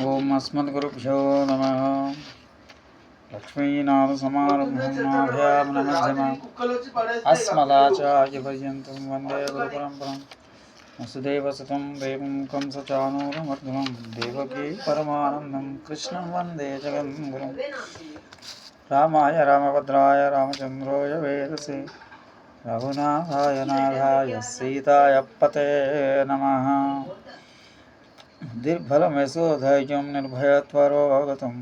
ओम अस्मद्गुरुभ्यो नम। लक्ष्मीनाथसमारम्भं नाभ्यां अस्मदाचार्यपर्यन्तं वंदे गुरुपरम्परां। वसुदेवसुतं देवं कंसचानूरमर्धनं देवकी परमानन्दं, कृष्णं वंदे जगन्गुरुं रामाय रामभद्राय रामचन्द्रोय वेदसे। रघुनाथाय नाथाय सीताय पते नमः। నమ నిర్భలమయసోధైర్యం నిర్భయత్వరోగతం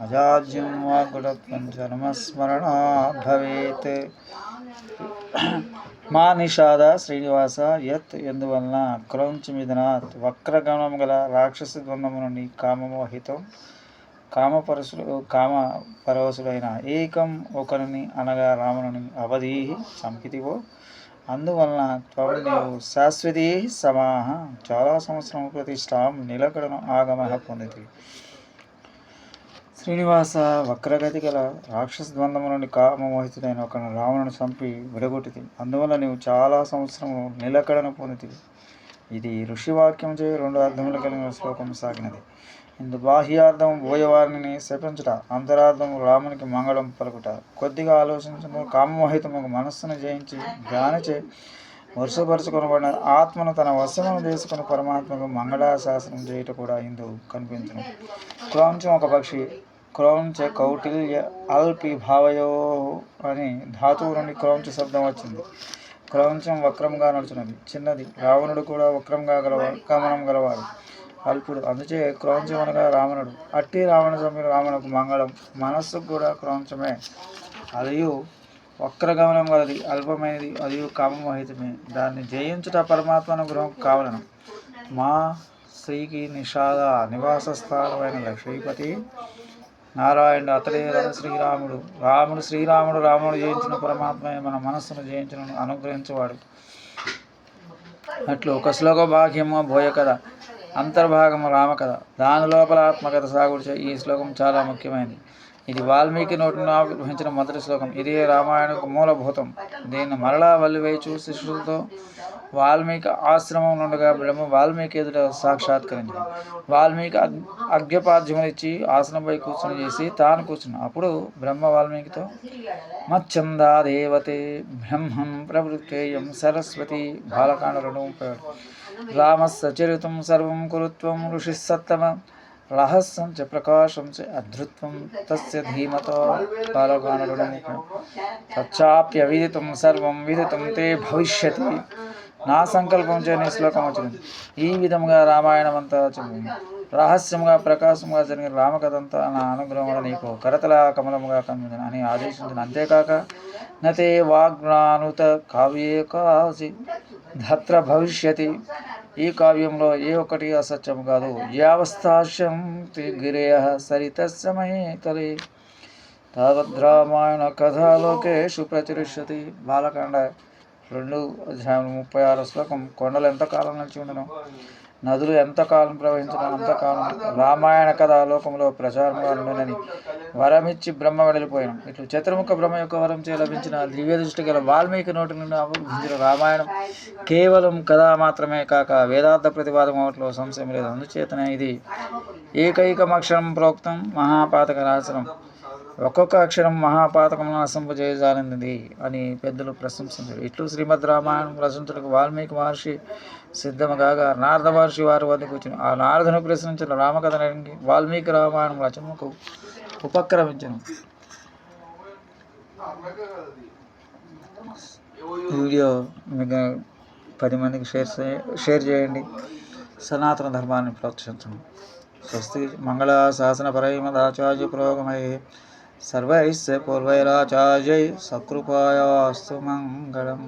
అజాజ్యం వాగ్గుడత్వం జన్మస్మరణాత్ భవేత్ మా నిషాద శ్రీనివాస యత్ ఎందువలన క్రౌంచమిదనాత్ వక్రగమనం గల రాక్షస ద్వంద్వము నుండి కామమోహితం కామపరసుడు కామ పరవశుడైన ఏకం ఒకరిని అనగా రావణుని అవధీ చంపితివో అందువలన త్వం నీవు శాశ్వతీ సమాహ చాలా సంవత్సరం ప్రతిష్టాం నిలకడను ఆగమ పొందితి శ్రీనివాస వక్రగతి గల రాక్షస ద్వంద్వము నుండి కామమోహితుడైన ఒక రావణుని చంపి విడగొట్టితి అందువల్ల నీవు చాలా సంవత్సరము నిలకడను పొందితివి ఇది ఋషివాక్యం చే రెండు అర్థములు కలిగిన శ్లోకం సాగినది. ఇందు బాహ్యార్థం బోయవారిని శపించుట అంతరార్థం రామునికి మంగళం పలుకుట. కొద్దిగా ఆలోచించడం కామమోహితము మనస్సును జయించి ధ్యానచే వరుసపరుచుకొనబడిన ఆత్మను తన వశమును చేసుకుని పరమాత్మకు మంగళాశాసనం చేయుట కూడా ఇందు కనిపించడం క్రౌంచం ఒక పక్షి క్రౌంచ కౌటిల్య అల్పి భావయో అని ధాతువు నుండి క్రౌంచ శబ్దం వచ్చింది. క్రౌంచం వక్రంగా నడుచున్నది. చిన్నది. రావణుడు కూడా వక్రంగా గలవాడు గమనం గలవాడు. అల్పుడు. అందుచే క్రౌంచం అనగా రావణుడు. అట్టి రావణ సమయం రావణకు మంగళం. మనస్సు కూడా క్రౌంచమే అదియు వక్రగమనం గలది. అల్పమైనది. అది కామమోహితమే. దాన్ని జయించుట పరమాత్మ అనుగ్రహం కావలను. మా శ్రీకి నిషాద నివాస స్థానమైన లక్ష్మీపతి నారాయణుడు అతడే రథ శ్రీరాముడు. రాముడు శ్రీరాముడు రాముడు జయించిన పరమాత్మే మన మనస్సును జయించిన అనుగ్రహించేవాడు. అట్లు ఒక శ్లోక భాగ్యము భోయ కథ అంతర్భాగము రామకథ. దాని లోపల ఆత్మకథ సాగుడిచే ఈ శ్లోకం చాలా ముఖ్యమైనది. ఇది వాల్మీకి నోటిని ఆవిర్భవించిన మొదటి శ్లోకం. ఇది రామాయణకు మూలభూతం. దీన్ని మరలా వల్లివేచు శిష్యులతో వాల్మీకి ఆశ్రమం నుండగా బ్రహ్మ వాల్మీకి ఎదుట సాక్షాత్కరించాడు. వాల్మీకి అగ్ అర్ఘ్యపాద్యములిచ్చి ఆసనంపై కూర్చొని చేసి తాను కూర్చుని అప్పుడు బ్రహ్మ వాల్మీకితో మచ్చందా దేవతే బ్రహ్మం ప్రవృత్తేయం సరస్వతి బాలకాండ రెండు ముప్పై ఒకటి సర్వం కురుత్వం ఋషిస్సత్తమ రహస్యం చ ప్రకాశం చ అధృత్వం తస్య ధీమతో బాలకాండ రెండు ముప్పై తచ్చాప్య సర్వం విదితం తే భవిష్యతి. నా సంకల్పం చేయని శ్లోకం వచ్చింది. ఈ విధముగా రామాయణం అంతా చెప్పింది రహస్యముగా ప్రకాశముగా జరిగిన రామకథంతా నా అనుగ్రహం వల్ల నీకు కరతల కమలముగా కనిపించిన అని ఆదేశించిన అంతేకాక నతే వాగ్నానుత కావ్యే కాసి ధత్ర భవిష్యతి. ఈ కావ్యంలో ఏ ఒక్కటి అసత్యం కాదు. యావస్థాశ్యం గిరేయ సరితస్యమహే తావద్ తావద్రామాయణ కథాలోకేషు ప్రచురిష్యతి. బాలకాండ రెండు అధ్యాయం ముప్పై ఆరు శ్లోకం కొండలు ఎంతకాలం నిలిచి ఉండను? నదులు ఎంతకాలం ప్రవహించడం అంతకాలం. రామాయణ కథ లోకంలో ప్రచారంగా ఉండనని వరమిచ్చి బ్రహ్మ వెళ్ళిపోయాను ఇట్లు చతుర్ముఖ బ్రహ్మ యొక్క వరం చే లభించిన దివ్య దృష్టి గల వాల్మీకి నోటి నుండి అభివృద్ధించిన రామాయణం కేవలం కథ మాత్రమే కాక వేదార్థ ప్రతిపాదం అవట్లో సంశయం లేదు. అందుచేతనే ఇది ఏకైక మక్షణం ప్రోక్తం మహాపాతక రాసనం ఒక్కొక్క అక్షరం మహాపాతకమును అసంపజేయజాలింది అని పెద్దలు ప్రశంసించారు. ఇట్లు శ్రీమద్ రామాయణం రచించుటకు వాల్మీకి మహర్షి సిద్ధము కాగా నారద మహర్షి వారి వద్దకు వచ్చిన ఆ నారదును ప్రశ్నించిన రామకథ వాల్మీకి రామాయణం రచనకు ఉపక్రమించను. వీడియో మీకు పది మందికి షేర్ షేర్ చేయండి. సనాతన ధర్మాన్ని ప్రోత్సహించండి స్వస్తి మంగళ శాసన పరైమదాచార్య పురోగమై सर्वैः पूर्वैराचार्यै सकृपायास्तु मङ्गलम्।